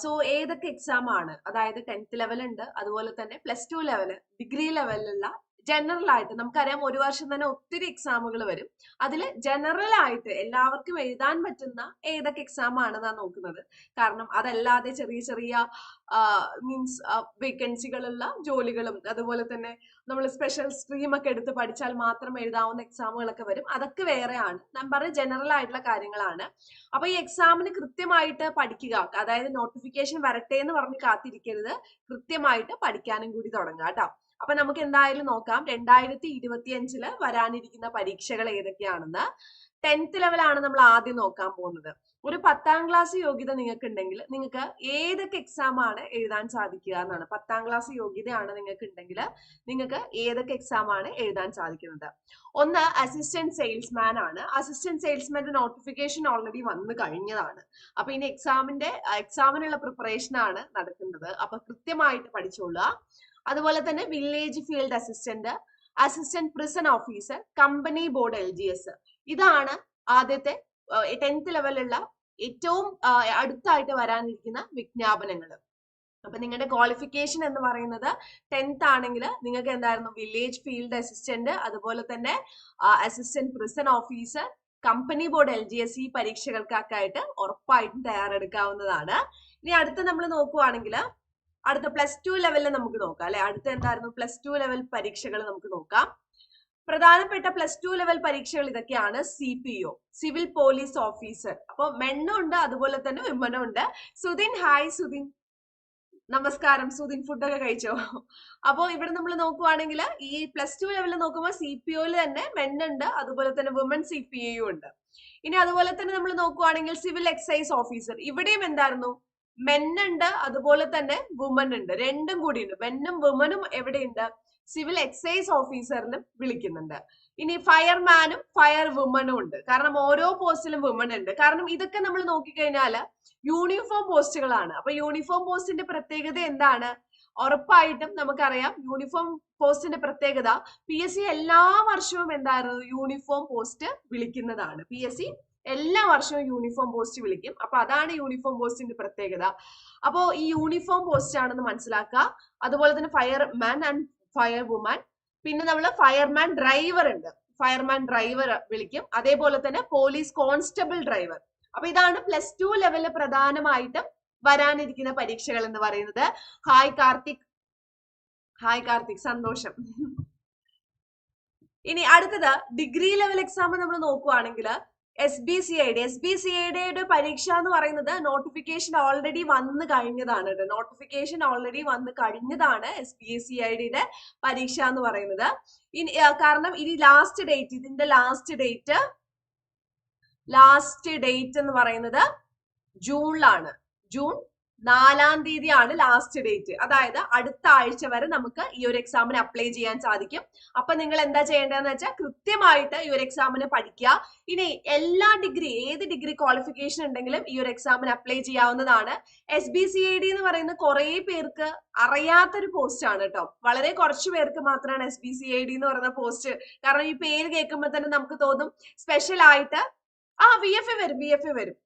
So ഏതൊക്കെ exam ആണ്? അതായത് ടെൻത്ത് ലെവൽ ഉണ്ട് അതുപോലെ തന്നെ പ്ലസ് ടു ലെവൽ ഡിഗ്രി ലെവലിലുള്ള ജനറൽ ആയിട്ട് നമുക്കറിയാം ഒരു വർഷം തന്നെ ഒത്തിരി എക്സാമുകൾ വരും. അതിൽ ജനറൽ ആയിട്ട് എല്ലാവർക്കും എഴുതാൻ പറ്റുന്ന ഏതൊക്കെ എക്സാം ആണ് നാം നോക്കുന്നത്. കാരണം അതല്ലാതെ ചെറിയ ചെറിയ മീൻസ് വേക്കൻസികളുള്ള ജോലികളും അതുപോലെ തന്നെ നമ്മൾ സ്പെഷ്യൽ സ്ട്രീം ഒക്കെ എടുത്ത് പഠിച്ചാൽ മാത്രം എഴുതാവുന്ന എക്സാമുകളൊക്കെ വരും. അതൊക്കെ വേറെയാണ്. ഞാൻ പറഞ്ഞ ജനറൽ ആയിട്ടുള്ള കാര്യങ്ങളാണ്. അപ്പൊ ഈ എക്സാമിന് കൃത്യമായിട്ട് പഠിക്കുക അതായത് നോട്ടിഫിക്കേഷൻ വരട്ടെ എന്ന് പറഞ്ഞ് കാത്തിരിക്കരുത്. കൃത്യമായിട്ട് പഠിക്കാനും കൂടി തുടങ്ങുക കേട്ടോ. അപ്പൊ നമുക്ക് എന്തായാലും നോക്കാം. രണ്ടായിരത്തി ഇരുപത്തി അഞ്ചിൽ വരാനിരിക്കുന്ന പരീക്ഷകൾ ഏതൊക്കെയാണെന്ന്. ടെൻത്ത് ലെവലാണ് നമ്മൾ ആദ്യം നോക്കാൻ പോകുന്നത്. ഒരു പത്താം ക്ലാസ് യോഗ്യത നിങ്ങൾക്ക് ഉണ്ടെങ്കിൽ നിങ്ങൾക്ക് ഏതൊക്കെ എക്സാം ആണ് എഴുതാൻ സാധിക്കുക എന്നാണ്. പത്താം ക്ലാസ് യോഗ്യതയാണ് നിങ്ങൾക്ക് ഉണ്ടെങ്കിൽ നിങ്ങൾക്ക് ഏതൊക്കെ എക്സാം ആണ് എഴുതാൻ സാധിക്കുന്നത്. ഒന്ന് അസിസ്റ്റന്റ് സെയിൽസ്മാൻ ആണ്. അസിസ്റ്റന്റ് സെയിൽസ്മാന്റെ നോട്ടിഫിക്കേഷൻ ഓൾറെഡി വന്നു കഴിഞ്ഞതാണ്. അപ്പൊ ഇനി എക്സാമിന്റെ എക്സാമിനുള്ള പ്രിപ്പറേഷൻ ആണ് നടക്കുന്നത്. അപ്പൊ കൃത്യമായിട്ട് പഠിച്ചോളുക. അതുപോലെ തന്നെ village field assistant assistant prison officer company board L G S ഇതാണ് ആദ്യത്തെ ടെൻത്ത് ലെവലുള്ള ഏറ്റവും അടുത്തായിട്ട് വരാനിരിക്കുന്ന വിജ്ഞാപനങ്ങൾ അപ്പൊ നിങ്ങളുടെ ക്വാളിഫിക്കേഷൻ എന്ന് പറയുന്നത് ടെൻത്ത് ആണെങ്കിൽ നിങ്ങൾക്ക് എന്തായിരുന്നു? വില്ലേജ് ഫീൽഡ് അസിസ്റ്റന്റ് അതുപോലെ തന്നെ assistant prison officer company board L G S ഈ പരീക്ഷകൾക്കൊക്കെ ആയിട്ട് ഉറപ്പായിട്ടും തയ്യാറെടുക്കാവുന്നതാണ്. ഇനി അടുത്ത് നമ്മൾ നോക്കുവാണെങ്കിൽ അടുത്ത പ്ലസ് ടു ലെവലിൽ നമുക്ക് നോക്കാം അല്ലെ? അടുത്ത എന്തായിരുന്നു? പ്ലസ് ടു ലെവൽ പരീക്ഷകൾ നമുക്ക് നോക്കാം. പ്രധാനപ്പെട്ട പ്ലസ് ടു ലെവൽ പരീക്ഷകൾ ഇതൊക്കെയാണ് C P O civil police officer അപ്പൊ മെണ്ണും ഉണ്ട് അതുപോലെ തന്നെ വിമനും ഉണ്ട്. സുദിൻ ഹായ് സുദിൻ നമസ്കാരം സുദിൻ ഫുഡൊക്കെ കഴിച്ചോ? അപ്പോ ഇവിടെ നമ്മൾ നോക്കുവാണെങ്കിൽ ഈ പ്ലസ് ടു ലെവലിൽ നോക്കുമ്പോൾ സി പി ഒയിൽ തന്നെ മെണ്ണുണ്ട് അതുപോലെ തന്നെ വുമൺ സി പി ഐ ഉണ്ട്. ഇനി അതുപോലെ തന്നെ നമ്മൾ നോക്കുവാണെങ്കിൽ സിവിൽ എക്സൈസ് ഓഫീസർ ഇവിടെയും എന്തായിരുന്നു? മെന്നുണ്ട് അതുപോലെ തന്നെ വുമൻ ഉണ്ട്. രണ്ടും കൂടി ഉണ്ട് മെന്നും വുമനും എവിടെയുണ്ട്? സിവിൽ എക്സൈസ് ഓഫീസറിലും വിളിക്കുന്നുണ്ട്. ഇനി ഫയർമാനും ഫയർ വുമനും ഉണ്ട്. കാരണം ഓരോ പോസ്റ്റിലും വുമൺ ഉണ്ട്. കാരണം ഇതൊക്കെ നമ്മൾ നോക്കിക്കഴിഞ്ഞാൽ യൂണിഫോം പോസ്റ്റുകളാണ് അപ്പൊ യൂണിഫോം പോസ്റ്റിന്റെ പ്രത്യേകത എന്താണ്? ഉറപ്പായിട്ടും നമുക്കറിയാം യൂണിഫോം പോസ്റ്റിന്റെ പ്രത്യേകത പി എസ് സി എല്ലാ വർഷവും എന്തായിരുന്നു യൂണിഫോം പോസ്റ്റ് വിളിക്കുന്നതാണ്. പി എസ് സി എല്ലാ വർഷവും യൂണിഫോം പോസ്റ്റ് വിളിക്കും. അപ്പൊ അതാണ് യൂണിഫോം പോസ്റ്റിന്റെ പ്രത്യേകത. അപ്പോ ഈ യൂണിഫോം പോസ്റ്റ് ആണെന്ന് മനസ്സിലാക്കുക. അതുപോലെ തന്നെ ഫയർമാൻ ആൻഡ് ഫയർ വുമാൻ പിന്നെ നമ്മൾ ഫയർമാൻ ഡ്രൈവർ ഉണ്ട്. ഫയർമാൻ ഡ്രൈവർ വിളിക്കും. അതേപോലെ തന്നെ പോലീസ് കോൺസ്റ്റബിൾ ഡ്രൈവർ അപ്പൊ ഇതാണ് പ്ലസ് ടു ലെവലിൽ പ്രധാനമായിട്ടും വരാനിരിക്കുന്ന പരീക്ഷകൾ എന്ന് പറയുന്നത്. ഹായ് കാർത്തിക് ഹായ് കാർത്തിക് സന്തോഷം. ഇനി അടുത്തത് ഡിഗ്രി ലെവൽ എക്സാം നമ്മൾ നോക്കുവാണെങ്കിൽ S B C I D S B C I ഡിയുടെ പരീക്ഷ എന്ന് പറയുന്നത് നോട്ടിഫിക്കേഷൻ ഓൾറെഡി വന്ന് കഴിഞ്ഞതാണ് നോട്ടിഫിക്കേഷൻ ഓൾറെഡി വന്ന് കഴിഞ്ഞതാണ് എസ് ബി സി ഐ ഡിയുടെ പരീക്ഷ എന്ന് പറയുന്നത്. ഇനി കാരണം ഇനി ലാസ്റ്റ് ഡേറ്റ് ഇതിന്റെ ലാസ്റ്റ് ഡേറ്റ് ലാസ്റ്റ് ഡേറ്റ് എന്ന് പറയുന്നത് ജൂണിലാണ്. ജൂൺ നാലാം തീയതിയാണ് ലാസ്റ്റ് ഡേറ്റ് അതായത് അടുത്ത ആഴ്ച വരെ നമുക്ക് ഈ ഒരു എക്സാമിന് അപ്ലൈ ചെയ്യാൻ സാധിക്കും. അപ്പൊ നിങ്ങൾ എന്താ ചെയ്യേണ്ടതെന്ന് വെച്ചാൽ കൃത്യമായിട്ട് ഈ ഒരു എക്സാമിന് പഠിക്കുക. ഇനി എല്ലാ ഡിഗ്രി ഏത് ഡിഗ്രി ക്വാളിഫിക്കേഷൻ ഉണ്ടെങ്കിലും ഈ ഒരു എക്സാമിന് അപ്ലൈ ചെയ്യാവുന്നതാണ്. S B C I D എന്ന് പറയുന്ന കുറെ പേർക്ക് അറിയാത്തൊരു പോസ്റ്റ് ആണ് കേട്ടോ വളരെ കുറച്ച് പേർക്ക് മാത്രമാണ് S B C I D എന്ന് പറയുന്ന പോസ്റ്റ് കാരണം ഈ പേര് കേൾക്കുമ്പോൾ തന്നെ നമുക്ക് തോന്നും സ്പെഷ്യൽ ആയിട്ട് ആ വി എഫ് എ വരും വി എഫ് എ വരും.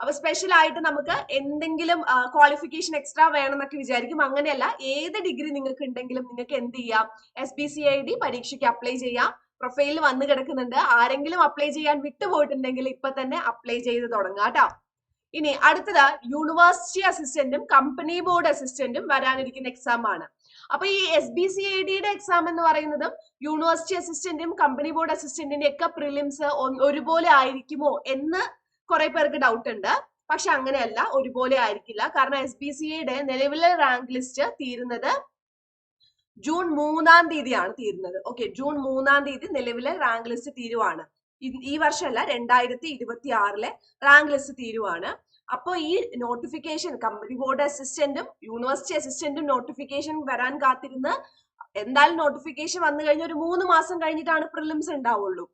അപ്പൊ സ്പെഷ്യൽ ആയിട്ട് നമുക്ക് എന്തെങ്കിലും ക്വാളിഫിക്കേഷൻ എക്സ്ട്രാ വേണമെന്നൊക്കെ വിചാരിക്കും. അങ്ങനെയല്ല ഏത് ഡിഗ്രി നിങ്ങൾക്ക് ഉണ്ടെങ്കിലും നിങ്ങൾക്ക് എന്ത് ചെയ്യാം? S B C I D പരീക്ഷയ്ക്ക് അപ്ലൈ ചെയ്യാം. പ്രൊഫൈലിൽ വന്ന് കിടക്കുന്നുണ്ട്. ആരെങ്കിലും അപ്ലൈ ചെയ്യാൻ വിട്ടുപോയിട്ടുണ്ടെങ്കിൽ ഇപ്പൊ തന്നെ അപ്ലൈ ചെയ്ത് തുടങ്ങാം കേട്ടോ. ഇനി അടുത്തത് യൂണിവേഴ്സിറ്റി അസിസ്റ്റന്റും കമ്പനി ബോർഡ് അസിസ്റ്റന്റും വരാനിരിക്കുന്ന എക്സാം ആണ്. അപ്പൊ ഈ എസ് ബി സി ഐ ഡിയുടെ എക്സാം എന്ന് പറയുന്നതും യൂണിവേഴ്സിറ്റി അസിസ്റ്റന്റും കമ്പനി ബോർഡ് അസിസ്റ്റന്റിന്റെ ഒക്കെ പ്രിലിംസ് ഒരുപോലെ ആയിരിക്കുമോ എന്ന് കുറെ പേർക്ക് ഡൗട്ട് ഉണ്ട്. പക്ഷെ അങ്ങനെയല്ല ഒരുപോലെ ആയിരിക്കില്ല. കാരണം എസ് ബി സി ഐയുടെ നിലവിലെ റാങ്ക് ലിസ്റ്റ് തീരുന്നത് ജൂൺ മൂന്നാം തീയതിയാണ് തീരുന്നത്. ഓക്കെ ജൂൺ മൂന്നാം തീയതി നിലവിലെ റാങ്ക് ലിസ്റ്റ് തീരുവാണ്. ഈ വർഷമല്ല രണ്ടായിരത്തി ഇരുപത്തി ആറിലെ റാങ്ക് ലിസ്റ്റ് തീരുവാണ് അപ്പോൾ ഈ നോട്ടിഫിക്കേഷൻ കമ്പനി ബോർഡ് അസിസ്റ്റന്റും യൂണിവേഴ്സിറ്റി അസിസ്റ്റന്റും നോട്ടിഫിക്കേഷൻ വരാൻ കാത്തിരുന്ന് എന്തായാലും നോട്ടിഫിക്കേഷൻ വന്നു കഴിഞ്ഞ ഒരു മൂന്ന് മാസം കഴിഞ്ഞിട്ടാണ് പ്രിലിംസ് ഉണ്ടാവുള്ളൂ.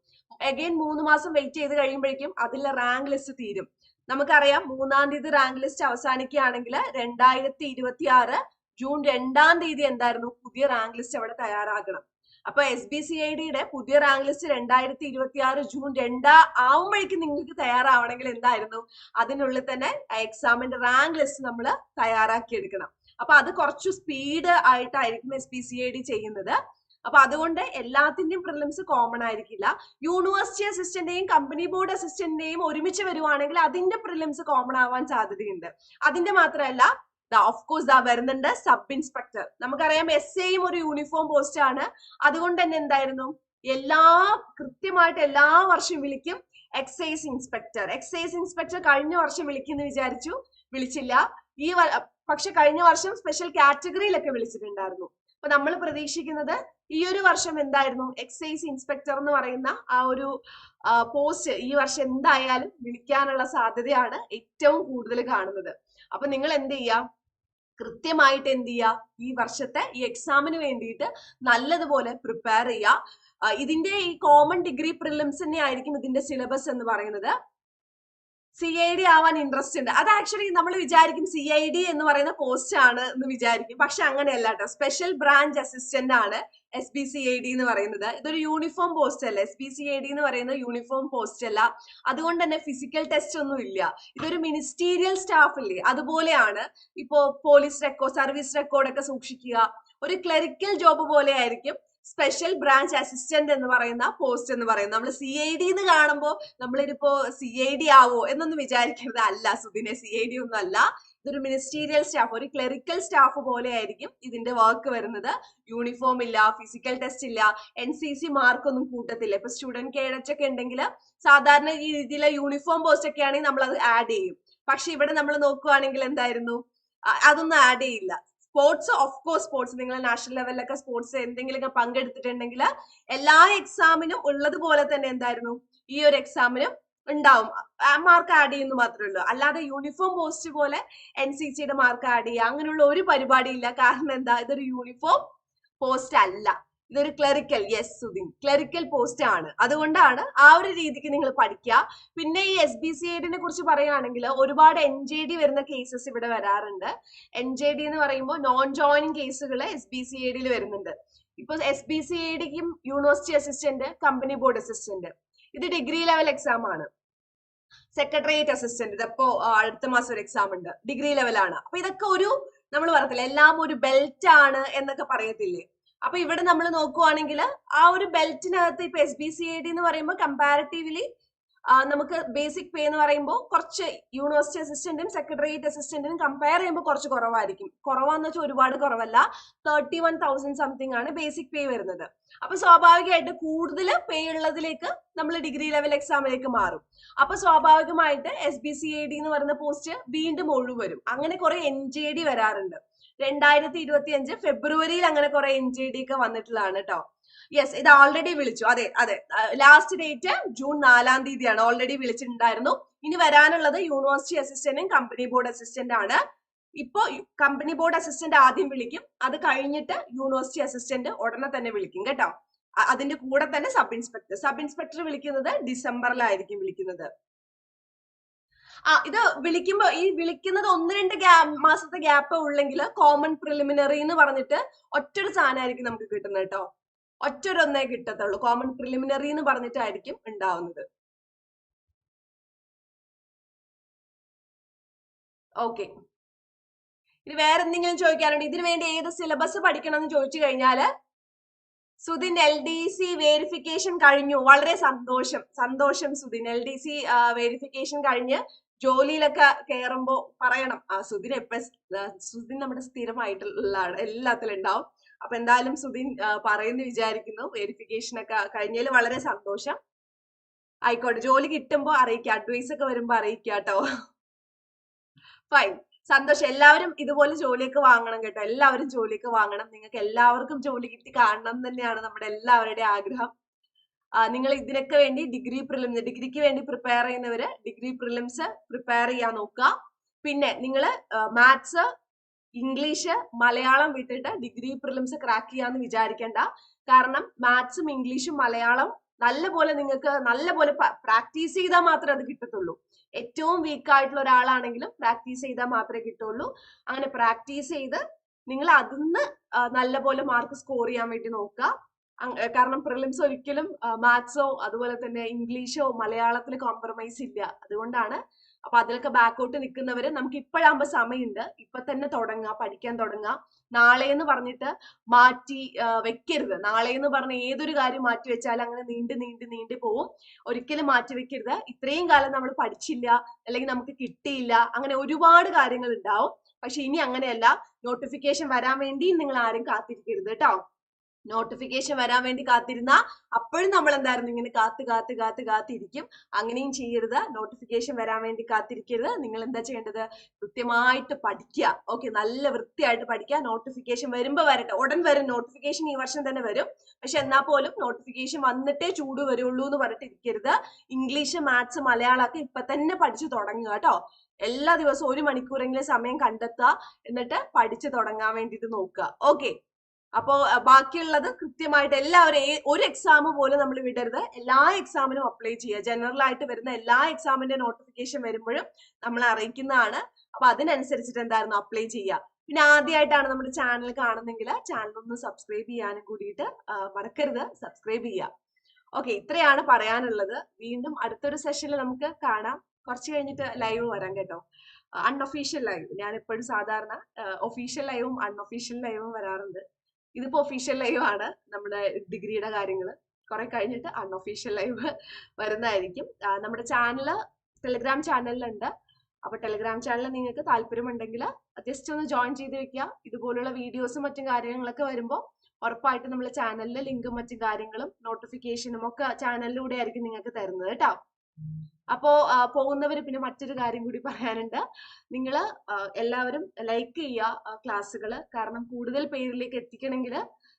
അഗൈൻ മൂന്ന് മാസം വെയിറ്റ് ചെയ്ത് കഴിയുമ്പോഴേക്കും അതിലെ റാങ്ക് ലിസ്റ്റ് തീരും. നമുക്കറിയാം മൂന്നാം തീയതി റാങ്ക് ലിസ്റ്റ് അവസാനിക്കുകയാണെങ്കിൽ രണ്ടായിരത്തി ഇരുപത്തി ആറ് ജൂൺ രണ്ടാം തീയതി എന്തായിരുന്നു? പുതിയ റാങ്ക് ലിസ്റ്റ് അവിടെ തയ്യാറാകണം. അപ്പൊ എസ് ബി സി ഐ ഡിയുടെ പുതിയ റാങ്ക് ലിസ്റ്റ് രണ്ടായിരത്തി ഇരുപത്തി ആറ് ജൂൺ രണ്ടാ ആവുമ്പോഴേക്കും നിങ്ങൾക്ക് തയ്യാറാവണമെങ്കിൽ എന്തായിരുന്നു? അതിനുള്ളിൽ തന്നെ എക്സാമിന്റെ റാങ്ക് ലിസ്റ്റ് നമ്മൾ തയ്യാറാക്കി എടുക്കണം അപ്പൊ അത് കുറച്ച് സ്പീഡ് ആയിട്ടായിരിക്കും S B C I D ചെയ്യുന്നത്. അപ്പൊ അതുകൊണ്ട് എല്ലാത്തിന്റെയും പ്രിലിംസ് കോമൺ ആയിരിക്കില്ല. യൂണിവേഴ്സിറ്റി അസിസ്റ്റന്റെയും കമ്പനി ബോർഡ് അസിസ്റ്റന്റിന്റെയും ഒരുമിച്ച് വരുവാണെങ്കിൽ അതിന്റെ പ്രിലിംസ് കോമൺ ആവാൻ സാധ്യതയുണ്ട്. അതിന്റെ മാത്രമല്ല ഓഫ് കോഴ്സ് ദാ വരുന്നുണ്ട് സബ് ഇൻസ്പെക്ടർ നമുക്കറിയാം എസ് എയും ഒരു യൂണിഫോം പോസ്റ്റ് ആണ്. അതുകൊണ്ട് തന്നെ എന്തായിരുന്നു? എല്ലാ കൃത്യമായിട്ട് എല്ലാ വർഷവും വിളിക്കും എക്സൈസ് ഇൻസ്പെക്ടർ എക്സൈസ് ഇൻസ്പെക്ടർ കഴിഞ്ഞ വർഷം വിളിക്കുന്നു വിചാരിച്ചു. വിളിച്ചില്ല. ഈ പക്ഷെ കഴിഞ്ഞ വർഷം സ്പെഷ്യൽ കാറ്റഗറിയിലൊക്കെ വിളിച്ചിട്ടുണ്ടായിരുന്നു. അപ്പൊ നമ്മൾ പ്രതീക്ഷിക്കുന്നത് ഈ ഒരു വർഷം എന്തായിരുന്നു? എക്സൈസ് ഇൻസ്പെക്ടർ എന്ന് പറയുന്ന ആ ഒരു പോസ്റ്റ് ഈ വർഷം എന്തായാലും വിളിക്കാനുള്ള സാധ്യതയാണ് ഏറ്റവും കൂടുതൽ കാണുന്നത്. അപ്പൊ നിങ്ങൾ എന്ത് ചെയ്യാം? കൃത്യമായിട്ട് എന്ത് ചെയ്യുക ഈ വർഷത്തെ ഈ എക്സാമിന് വേണ്ടിയിട്ട് നല്ലതുപോലെ പ്രിപ്പയർ ചെയ്യുക ഇതിന്റെ ഈ കോമൺ ഡിഗ്രി പ്രിലിംസ് തന്നെ ആയിരിക്കും ഇതിന്റെ സിലബസ് എന്ന് പറയുന്നത്. സി ഐ ഡി ആവാൻ ഇൻട്രസ്റ്റ് ഉണ്ട്. അത് ആക്ച്വലി നമ്മൾ വിചാരിക്കും സി ഐ ഡി എന്ന് പറയുന്ന പോസ്റ്റ് ആണ് എന്ന് വിചാരിക്കും. പക്ഷെ അങ്ങനെയല്ല കേട്ടോ. സ്പെഷ്യൽ ബ്രാഞ്ച് അസിസ്റ്റന്റ് ആണ് S B C I D എന്ന് പറയുന്നത്. ഇതൊരു യൂണിഫോം പോസ്റ്റ് അല്ല. S B C I D എന്ന് പറയുന്നത് യൂണിഫോം പോസ്റ്റ് അല്ല. അതുകൊണ്ട് തന്നെ ഫിസിക്കൽ ടെസ്റ്റ് ഒന്നും ഇല്ല. ഇതൊരു മിനിസ്റ്റീരിയൽ സ്റ്റാഫ് ഇല്ലേ? അതുപോലെയാണ് ഇപ്പോ പോലീസ് റെക്കോർഡ് സർവീസ് റെക്കോർഡ് ഒക്കെ സൂക്ഷിക്കുക. ഒരു ക്ലറിക്കൽ ജോബ് പോലെ ആയിരിക്കും സ്പെഷ്യൽ ബ്രാഞ്ച് അസിസ്റ്റന്റ് എന്ന് പറയുന്ന പോസ്റ്റ് എന്ന് പറയുന്നത് നമ്മൾ സി ഐ ഡി എന്ന് കാണുമ്പോൾ നമ്മളിതിപ്പോ സി ഐ ഡി ആവോ എന്നൊന്നും വിചാരിക്കരുത്. അല്ല സുദിനെ സി ഐ ഡി ഒന്നും അല്ല. ഇതൊരു മിനിസ്റ്റീരിയൽ സ്റ്റാഫ് ഒരു ക്ലറിക്കൽ സ്റ്റാഫ് പോലെ ആയിരിക്കും ഇതിന്റെ വർക്ക് വരുന്നത്. യൂണിഫോം ഇല്ല ഫിസിക്കൽ ടെസ്റ്റ് ഇല്ല എൻ സി സി മാർക്കൊന്നും കൂട്ടത്തില്ല. ഇപ്പൊ സ്റ്റുഡന്റ് കേഡറ്റ് ഒക്കെ ഉണ്ടെങ്കിൽ സാധാരണ രീതിയിലെ യൂണിഫോം പോസ്റ്റ് ഒക്കെ ആണെങ്കിൽ നമ്മൾ അത് ആഡ് ചെയ്യും. പക്ഷെ ഇവിടെ നമ്മൾ നോക്കുവാണെങ്കിൽ എന്തായിരുന്നു? അതൊന്നും ആഡ് ചെയ്യില്ല. സ്പോർട്സ് ഓഫ് കോഴ്സ് സ്പോർട്സ് നിങ്ങൾ നാഷണൽ ലെവലിലൊക്കെ സ്പോർട്സ് എന്തെങ്കിലുമൊക്കെ പങ്കെടുത്തിട്ടുണ്ടെങ്കിൽ എല്ലാ എക്സാമിനും ഉള്ളതുപോലെ തന്നെ എന്തായിരുന്നു? ഈ ഒരു എക്സാമിനും ഉണ്ടാവും. മാർക്ക് ആഡ് ചെയ്യുന്നു മാത്രമേ ഉള്ളൂ. അല്ലാതെ യൂണിഫോം പോസ്റ്റ് പോലെ എൻ സി സിയുടെ മാർക്ക് ആഡ് ചെയ്യുക അങ്ങനെയുള്ള ഒരു പരിപാടിയില്ല. കാരണം എന്താ? ഇതൊരു യൂണിഫോം പോസ്റ്റ് അല്ല. ഇതൊരു clerical yes Sudhin. Clerical post ആണ്. അതുകൊണ്ടാണ് ആ ഒരു രീതിക്ക് നിങ്ങൾ പഠിക്കുക പിന്നെ ഈ എസ് ബി സി ഐഡിനെ കുറിച്ച് പറയുകയാണെങ്കിൽ ഒരുപാട് എൻ ജെ ഡി വരുന്ന കേസസ് ഇവിടെ വരാറുണ്ട്. എൻ ജെ ഡി എന്ന് പറയുമ്പോൾ നോൺ ജോയിനിങ് കേസുകൾ എസ് ബി സി എയ്ഡിൽ വരുന്നുണ്ട്. ഇപ്പൊ S B C എയ്ഡിക്കും university assistant company board assistant ഇത് ഡിഗ്രി ലെവൽ എക്സാം ആണ്. സെക്രട്ടേറിയറ്റ് അസിസ്റ്റന്റ് ഇതപ്പോ അടുത്ത മാസം ഒരു എക്സാം ഉണ്ട്. ഡിഗ്രി ലെവലാണ് അപ്പൊ ഇതൊക്കെ ഒരു നമ്മൾ പറയത്തില്ല എല്ലാം ഒരു ബെൽറ്റ് ആണ് എന്നൊക്കെ പറയത്തില്ലേ? അപ്പൊ ഇവിടെ നമ്മൾ നോക്കുവാണെങ്കിൽ ആ ഒരു ബെൽറ്റിനകത്ത് ഇപ്പൊ S B C I D എന്ന് പറയുമ്പോൾ കമ്പാരിറ്റീവ്ലി നമുക്ക് ബേസിക് പേ എന്ന് പറയുമ്പോൾ കുറച്ച് യൂണിവേഴ്സിറ്റി അസിസ്റ്റന്റും സെക്രട്ടേറിയറ്റ് അസിസ്റ്റന്റിനും കമ്പയർ ചെയ്യുമ്പോൾ കുറച്ച് കുറവായിരിക്കും. കുറവാന്ന് വെച്ചാൽ ഒരുപാട് കുറവല്ല. തേർട്ടി വൺ തൗസൻഡ് സംതിങ് ആണ് ബേസിക് പേ വരുന്നത്. അപ്പൊ സ്വാഭാവികമായിട്ട് കൂടുതൽ പേ ഉള്ളതിലേക്ക് നമ്മൾ ഡിഗ്രി ലെവൽ എക്സാമിലേക്ക് മാറും. അപ്പൊ സ്വാഭാവികമായിട്ട് S B C I D എന്ന് പറയുന്ന പോസ്റ്റ് വീണ്ടും ഒഴിവ് വരും. അങ്ങനെ കുറെ എൻ ജെ ഡി വരാറുണ്ട്. രണ്ടായിരത്തി ഇരുപത്തി അഞ്ച് ഫെബ്രുവരിയിൽ അങ്ങനെ കുറെ എൻ ജി ഡി ഒക്കെ വന്നിട്ടുള്ളതാണ് കേട്ടോ യെസ് ഇത് ഓൾറെഡി വിളിച്ചു. അതെ അതെ. ലാസ്റ്റ് ഡേറ്റ് ജൂൺ നാലാം തീയതിയാണ്. ഓൾറെഡി വിളിച്ചിട്ടുണ്ടായിരുന്നു. ഇനി വരാനുള്ളത് യൂണിവേഴ്സിറ്റി അസിസ്റ്റന്റും കമ്പനി ബോർഡ് അസിസ്റ്റന്റ് ആണ്. ഇപ്പോ കമ്പനി ബോർഡ് അസിസ്റ്റന്റ് ആദ്യം വിളിക്കും. അത് കഴിഞ്ഞിട്ട് യൂണിവേഴ്സിറ്റി അസിസ്റ്റന്റ് ഉടനെ തന്നെ വിളിക്കും കേട്ടോ. അതിന്റെ കൂടെ തന്നെ സബ് ഇൻസ്പെക്ടർ സബ് ഇൻസ്പെക്ടർ വിളിക്കുന്നത് ഡിസംബറിലായിരിക്കും വിളിക്കുന്നത്. ഇത് വിളിക്കുമ്പോ ഈ വിളിക്കുന്നത് ഒന്ന് രണ്ട് മാസത്തെ ഗ്യാപ്പ് ഉള്ളെങ്കിൽ കോമൺ പ്രിലിമിനറി എന്ന് പറഞ്ഞിട്ട് ഒറ്റൊരു സാധനമായിരിക്കും നമുക്ക് കിട്ടുന്നത് കേട്ടോ. ഒറ്റൊരൊന്നേ കിട്ടത്തുള്ളൂ. കോമൺ പ്രിലിമിനറി എന്ന് പറഞ്ഞിട്ടായിരിക്കും ഉണ്ടാവുന്നത്. ഓക്കെ ഇനി വേറെ എന്തെങ്കിലും ചോദിക്കാനുണ്ട്? ഇതിനു വേണ്ടി ഏത് സിലബസ് പഠിക്കണം എന്ന് ചോദിച്ചു കഴിഞ്ഞാൽ Sudhin L D C verification കഴിഞ്ഞു. വളരെ സന്തോഷം. സന്തോഷം Sudhin L D C verification കഴിഞ്ഞ് ജോലിയിലൊക്കെ കയറുമ്പോ പറയണം ആ സുധിൻ എപ്പോഴും സുധിൻ നമ്മുടെ സ്ഥിരമായിട്ടുള്ള എല്ലാത്തിലും ഉണ്ടാവും. അപ്പൊ എന്തായാലും സുധിൻ പറയുന്നു വിചാരിക്കുന്നു. വെരിഫിക്കേഷൻ ഒക്കെ കഴിഞ്ഞതിൽ വളരെ സന്തോഷം. ആയിക്കോട്ടെ ജോലി കിട്ടുമ്പോൾ അറിയിക്കുക അഡ്വൈസ് ഒക്കെ വരുമ്പോൾ അറിയിക്കുക കേട്ടോ. ഫൈൻ സന്തോഷം. എല്ലാവരും ഇതുപോലെ ജോലിയൊക്കെ വാങ്ങണം കേട്ടോ. എല്ലാവരും ജോലിയൊക്കെ വാങ്ങണം. നിങ്ങൾക്ക് എല്ലാവർക്കും ജോലി കിട്ടി കാണണം തന്നെയാണ് നമ്മുടെ എല്ലാവരുടെയും ആഗ്രഹം. നിങ്ങൾ ഇതിനൊക്കെ വേണ്ടി ഡിഗ്രി പ്രിലിംസ് ഡിഗ്രിക്ക് വേണ്ടി പ്രിപ്പയർ ചെയ്യുന്നവര് ഡിഗ്രി പ്രിലിംസ് പ്രിപ്പയർ ചെയ്യാൻ നോക്കുക. പിന്നെ നിങ്ങൾ മാത്സ് ഇംഗ്ലീഷ് മലയാളം വിട്ടിട്ട് ഡിഗ്രി പ്രിലിംസ് ക്രാക്ക് ചെയ്യാന്ന് വിചാരിക്കേണ്ട. കാരണം മാത്സും ഇംഗ്ലീഷും മലയാളം നല്ലപോലെ നിങ്ങൾക്ക് നല്ലപോലെ പ്രാക്ടീസ് ചെയ്താൽ മാത്രമേ അത് കിട്ടത്തുള്ളൂ. ഏറ്റവും വീക്ക് ആയിട്ടുള്ള ഒരാളാണെങ്കിലും പ്രാക്ടീസ് ചെയ്താൽ മാത്രമേ കിട്ടുള്ളൂ അങ്ങനെ പ്രാക്ടീസ് ചെയ്ത് നിങ്ങൾ അതിന്ന് നല്ലപോലെ മാർക്ക് സ്കോർ ചെയ്യാൻ വേണ്ടി നോക്കുക. കാരണം പ്രിലിംസ് ഒരിക്കലും മാത്സോ അതുപോലെ തന്നെ ഇംഗ്ലീഷോ മലയാളത്തിൽ കോംപ്രമൈസ് ഇല്ല. അതുകൊണ്ടാണ് അപ്പൊ അതിലൊക്കെ ബാക്കോട്ട് നിൽക്കുന്നവര് നമുക്ക് ഇപ്പോഴാകുമ്പോ സമയമുണ്ട്. ഇപ്പൊ തന്നെ തുടങ്ങാം പഠിക്കാൻ തുടങ്ങാം. നാളെ എന്ന് പറഞ്ഞിട്ട് മാറ്റി വെക്കരുത്. നാളെ എന്ന് പറഞ്ഞ ഏതൊരു കാര്യം മാറ്റി വെച്ചാൽ അങ്ങനെ നീണ്ട് നീണ്ട് നീണ്ടു പോവും. ഒരിക്കലും മാറ്റി വെക്കരുത്. ഇത്രയും കാലം നമ്മൾ പഠിച്ചില്ല അല്ലെങ്കിൽ നമുക്ക് കിട്ടിയില്ല അങ്ങനെ ഒരുപാട് കാര്യങ്ങൾ ഉണ്ടാവും. പക്ഷെ ഇനി അങ്ങനെയല്ല. നോട്ടിഫിക്കേഷൻ വരാൻ വേണ്ടി നിങ്ങൾ ആരും കാത്തിരിക്കരുത് കേട്ടോ. നോട്ടിഫിക്കേഷൻ വരാൻ വേണ്ടി കാത്തിരുന്ന അപ്പോഴും നമ്മൾ എന്തായിരുന്നു? ഇങ്ങനെ കാത്ത് കാത്ത് കാത്ത് കാത്തിരിക്കും അങ്ങനെയും ചെയ്യരുത്. നോട്ടിഫിക്കേഷൻ വരാൻ വേണ്ടി കാത്തിരിക്കരുത്. നിങ്ങൾ എന്താ ചെയ്യേണ്ടത്? കൃത്യമായിട്ട് പഠിക്കുക. ഓക്കെ നല്ല വൃത്തിയായിട്ട് പഠിക്കുക. നോട്ടിഫിക്കേഷൻ വരുമ്പോൾ വരട്ടെ. ഉടൻ വരും. നോട്ടിഫിക്കേഷൻ ഈ വർഷം തന്നെ വരും. പക്ഷെ എന്നാൽ പോലും നോട്ടിഫിക്കേഷൻ വന്നിട്ടേ ചൂട് വരുള്ളൂ എന്ന് പറഞ്ഞിട്ട് ഇരിക്കരുത്. ഇംഗ്ലീഷ് മാത്സ് മലയാളമൊക്കെ ഇപ്പൊ തന്നെ പഠിച്ചു തുടങ്ങുക കേട്ടോ. എല്ലാ ദിവസവും ഒരു മണിക്കൂറെങ്കിലും സമയം കണ്ടെത്തുക. എന്നിട്ട് പഠിച്ചു തുടങ്ങാൻ വേണ്ടിയിട്ട് നോക്കുക. ഓക്കെ അപ്പോ ബാക്കിയുള്ളത് കൃത്യമായിട്ട് എല്ലാവരും ഒരു എക്സാം പോലും നമ്മൾ വിടരുത്. എല്ലാ എക്സാമിനും അപ്ലൈ ചെയ്യുക. ജനറൽ ആയിട്ട് വരുന്ന എല്ലാ എക്സാമിന്റെ നോട്ടിഫിക്കേഷൻ വരുമ്പോഴും നമ്മൾ അറിയിക്കുന്നതാണ്. അപ്പൊ അതിനനുസരിച്ചിട്ട് എന്തായിരുന്നു അപ്ലൈ ചെയ്യുക. പിന്നെ ആദ്യമായിട്ടാണ് നമ്മുടെ ചാനൽ കാണുന്നെങ്കിൽ ചാനൽ ഒന്ന് സബ്സ്ക്രൈബ് ചെയ്യാനും കൂടിയിട്ട് മറക്കരുത്. സബ്സ്ക്രൈബ് ചെയ്യുക. ഓക്കെ ഇത്രയാണ് പറയാനുള്ളത്. വീണ്ടും അടുത്തൊരു സെഷനിൽ നമുക്ക് കാണാം. കുറച്ച് കഴിഞ്ഞിട്ട് ലൈവ് വരാം കേട്ടോ. അൺഒഫീഷ്യൽ ലൈവ് ഞാൻ എപ്പോഴും സാധാരണ ഒഫീഷ്യൽ ലൈവും അൺഒഫീഷ്യൽ ലൈവും വരാറുണ്ട്. ഇതിപ്പോ ഒഫീഷ്യൽ ലൈവ് ആണ്. നമ്മുടെ ഡിഗ്രിയുടെ കാര്യങ്ങൾ കുറെ കഴിഞ്ഞിട്ട് അൺഒഫീഷ്യൽ ലൈവ് വരുന്നതായിരിക്കും. നമ്മുടെ ചാനൽ ടെലിഗ്രാം ചാനലിലുണ്ട് അപ്പൊ ടെലിഗ്രാം ചാനൽ നിങ്ങൾക്ക് താല്പര്യമുണ്ടെങ്കിൽ ജസ്റ്റ് ഒന്ന് ജോയിൻ ചെയ്ത് വെക്കുക. ഇതുപോലുള്ള വീഡിയോസും മറ്റും കാര്യങ്ങളൊക്കെ വരുമ്പോൾ ഉറപ്പായിട്ട് നമ്മുടെ ചാനലിലെ ലിങ്കും മറ്റു കാര്യങ്ങളും നോട്ടിഫിക്കേഷനും ഒക്കെ ചാനലിലൂടെ ആയിരിക്കും നിങ്ങൾക്ക് തരുന്നത് കേട്ടോ. അപ്പോ പോകുന്നവർ പിന്നെ മറ്റൊരു കാര്യം കൂടി പറയാനുണ്ട്. നിങ്ങൾ എല്ലാവരും ലൈക്ക് ചെയ്യുക ക്ലാസ്സുകൾ കാരണം കൂടുതൽ പേരിലേക്ക് എത്തിക്കണമെങ്കിൽ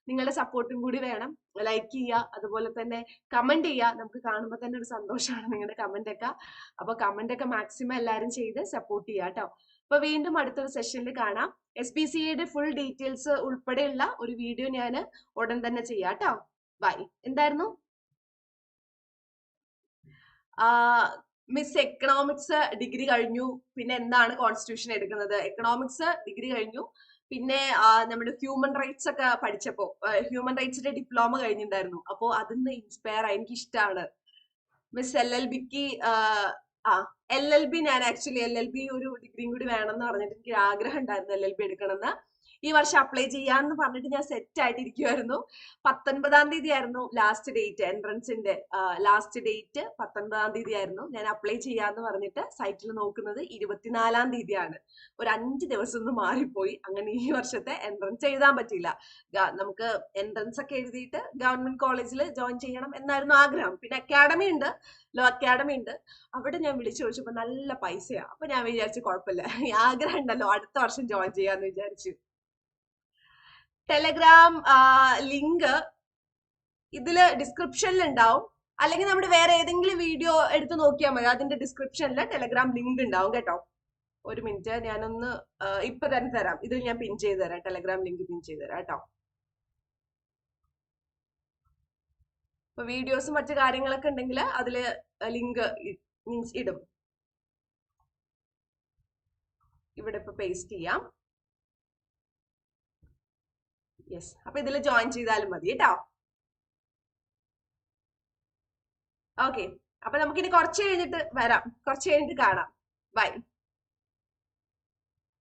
നിങ്ങളുടെ സപ്പോർട്ടും കൂടി വേണം. ലൈക്ക് ചെയ്യുക അതുപോലെ തന്നെ കമന്റ് ചെയ്യുക. നമുക്ക് കാണുമ്പോൾ തന്നെ ഒരു സന്തോഷമാണ് നിങ്ങളുടെ കമന്റ് ഒക്കെ. അപ്പൊ കമന്റ് ഒക്കെ മാക്സിമം എല്ലാവരും ചെയ്ത് സപ്പോർട്ട് ചെയ്യുക കേട്ടോ. അപ്പൊ വീണ്ടും അടുത്തൊരു സെഷനിൽ കാണാം. എസ് പി സിയുടെ ഫുൾ ഡീറ്റെയിൽസ് ഉൾപ്പെടെയുള്ള ഒരു വീഡിയോ ഞാൻ ഉടൻ തന്നെ ചെയ്യാം കേട്ടോ. ബൈ എന്തായിരുന്നു? മിസ് എക്കണോമിക്സ് ഡിഗ്രി കഴിഞ്ഞു. പിന്നെ എന്താണ് കോൺസ്റ്റിറ്റ്യൂഷൻ എടുക്കുന്നത്? എക്കണോമിക്സ് ഡിഗ്രി കഴിഞ്ഞു. പിന്നെ നമ്മുടെ ഹ്യൂമൻ റൈറ്റ്സ് ഒക്കെ പഠിച്ചപ്പോ ഹ്യൂമൻ റൈറ്റ്സിന്റെ ഡിപ്ലോമ കഴിഞ്ഞിട്ടുണ്ടായിരുന്നു. അപ്പോ അതിന്ന് ഇൻസ്പയർ ആയി. എനിക്ക് ഇഷ്ടമാണ് മിസ് എൽ എൽ ബിക്ക് ആ എൽ എൽ ബി ഞാൻ ആക്ച്വലി എൽ എൽ ബി ഒരു ഡിഗ്രിയും കൂടി വേണമെന്ന് പറഞ്ഞിട്ട് എനിക്ക് ആഗ്രഹം ഉണ്ടായിരുന്നു എൽ എൽ ബി എടുക്കണമെന്ന്. ഈ വർഷം അപ്ലൈ ചെയ്യാന്ന് പറഞ്ഞിട്ട് ഞാൻ സെറ്റ് ആയിട്ടിരിക്കുവായിരുന്നു. പത്തൊൻപതാം തീയതി ആയിരുന്നു ലാസ്റ്റ് ഡേറ്റ് എൻട്രൻസിന്റെ ലാസ്റ്റ് ഡേറ്റ് പത്തൊൻപതാം തീയതി ആയിരുന്നു ഞാൻ അപ്ലൈ ചെയ്യാന്ന് പറഞ്ഞിട്ട് സൈറ്റിൽ നോക്കുന്നത് ഇരുപത്തിനാലാം തീയതിയാണ്. ഒരു അഞ്ച് ദിവസം ഒന്ന് മാറിപ്പോയി. അങ്ങനെ ഈ വർഷത്തെ എൻട്രൻസ് എഴുതാൻ പറ്റിയില്ല. നമുക്ക് എൻട്രൻസ് ഒക്കെ എഴുതിയിട്ട് ഗവൺമെന്റ് കോളേജിൽ ജോയിൻ ചെയ്യണം എന്നായിരുന്നു ആഗ്രഹം. പിന്നെ അക്കാഡമി ഉണ്ട് ലോ അക്കാഡമി ഉണ്ട്. അവിടെ ഞാൻ വിളിച്ചു ചോദിച്ചപ്പോ നല്ല പൈസയാണ് അപ്പൊ ഞാൻ വിചാരിച്ചു കുഴപ്പമില്ല. ആഗ്രഹം ഉണ്ടല്ലോ അടുത്ത വർഷം ജോയിൻ ചെയ്യാന്ന് വിചാരിച്ചു. ടെലഗ്രാം ലിങ്ക് ഇതിൽ ഡിസ്ക്രിപ്ഷനിൽ ഉണ്ടാവും അല്ലെങ്കിൽ നമ്മുടെ വേറെ ഏതെങ്കിലും വീഡിയോ എടുത്ത് നോക്കിയാൽ മതി. അതിന്റെ ഡിസ്ക്രിപ്ഷനിൽ ടെലഗ്രാം ലിങ്ക് ഉണ്ടാവും കേട്ടോ. ഒരു മിനിറ്റ് ഞാനൊന്ന് ഇപ്പൊ തന്നെ തരാം. ഇതിൽ ഞാൻ പിൻ ചെയ്ത് തരാം. ടെലഗ്രാം ലിങ്ക് പിൻ ചെയ്ത് തരാം കേട്ടോ. ഇപ്പൊ വീഡിയോസും മറ്റു കാര്യങ്ങളൊക്കെ ഉണ്ടെങ്കിൽ അതിൽ ലിങ്ക് മീൻസ് ഇടും. ഇവിടെ ഇപ്പൊ പേസ്റ്റ് ചെയ്യാം. യെസ് അപ്പൊ ഇതിൽ ജോയിൻ ചെയ്താലും മതി കേട്ടോ. ഓക്കെ അപ്പൊ നമുക്കിനി കുറച്ച് കഴിഞ്ഞിട്ട് വരാം. കുറച്ച് കഴിഞ്ഞിട്ട് കാണാം. ബൈ